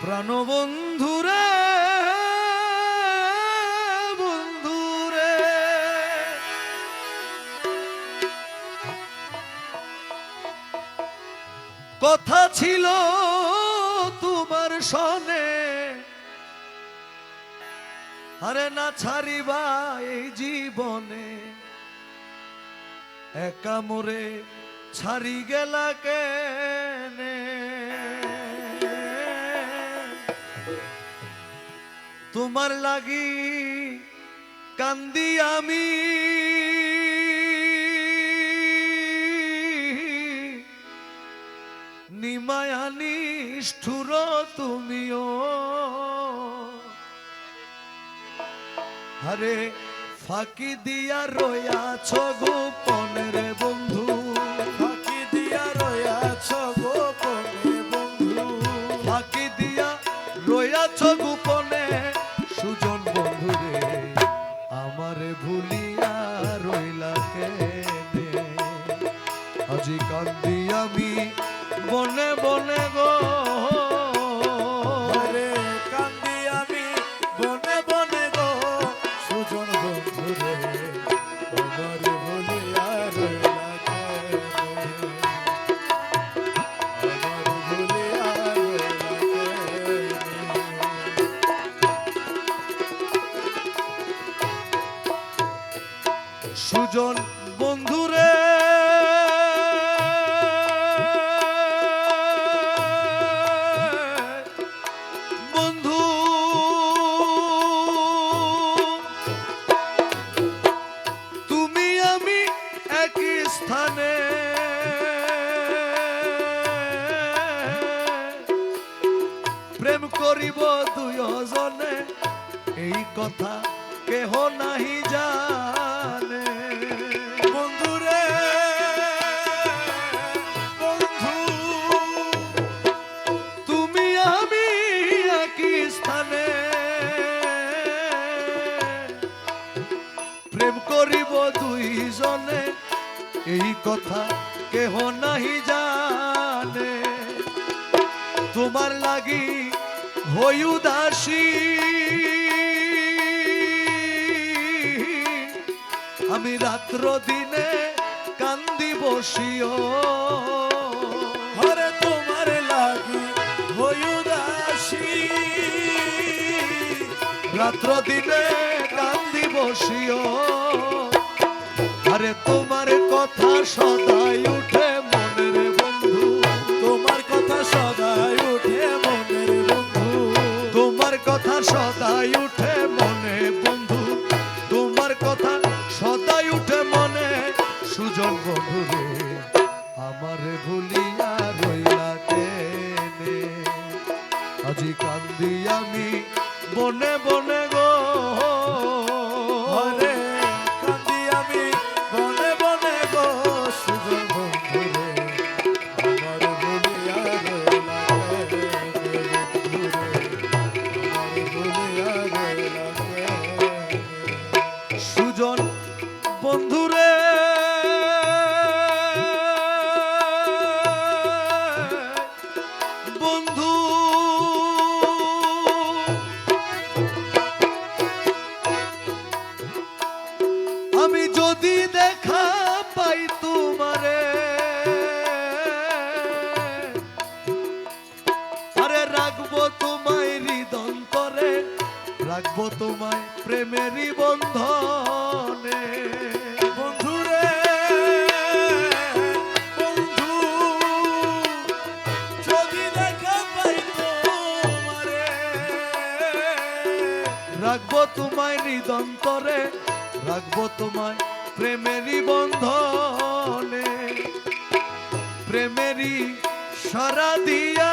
প্রাণবন্ধুরে বন্ধুরে। কথা ছিল তোমার সনে। আরে না ছাড়িবা এই জীবনে। একা মোরে ছাড়ি গেলা কেনে? তোমার লাগি কান্দি আমি। নিমায়ানি নিষ্ঠুর তুমিও। আরে ফাঁকি দিয়া রয়াছ গোপনের বন্ধু। ফাঁকি দিয়া রয়াছ গোপনে বন্ধু। ফাঁকি দিয়া রয়াছ গোপনে সুজন বন্ধুরে আমারে ভুলিয়া রইলা কেনে? আজি কান্দি আমি বনে বনে গো সুজন বন্ধুরে স্থানে প্রেম করিব দুজনে এই কথা কেহ নাহি জানে। এই কথা কেহ নাহি জানে। তোমার লাগি হই উদাসী। আমি রাত্র দিনে কান্দি বসিও। হরে তোমার লাগি হই উদাসী। রাত্র দিনে কান্দি বসিও। আরে তোমার কথা সদাই উঠে মনের বন্ধু। তোমার কথা সদাই উঠে মনের বন্ধু। তোমার কথা সদাই উঠে মনে বন্ধু। তোমার কথা সদাই উঠে মনে সুজন বন্ধু রে। আমারে ভুলিয়া রইলা আজি কান্দি আমি বনে বনে গো আমি যদি দেখা পাই তোমারে, আরে রাখব তোমায় হৃদন্তরে রাখব তোমায় প্রেমেরই বন্ধনে। রাখব তোমায় হৃদন্তরে রাখব তোমায় প্রেমেরই বন্ধনে প্রেমেরই সারা দিয়া।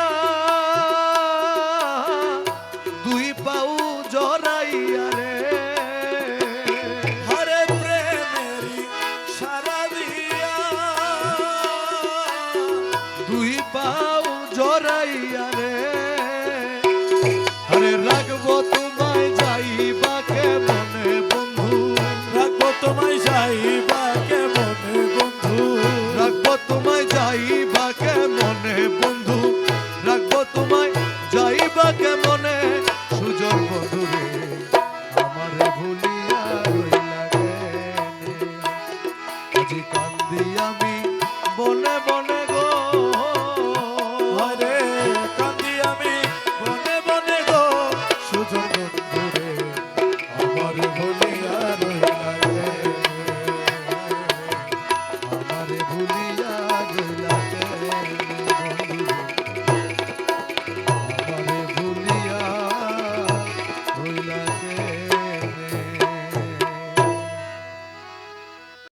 দুই পাউ জড়াইয়া রে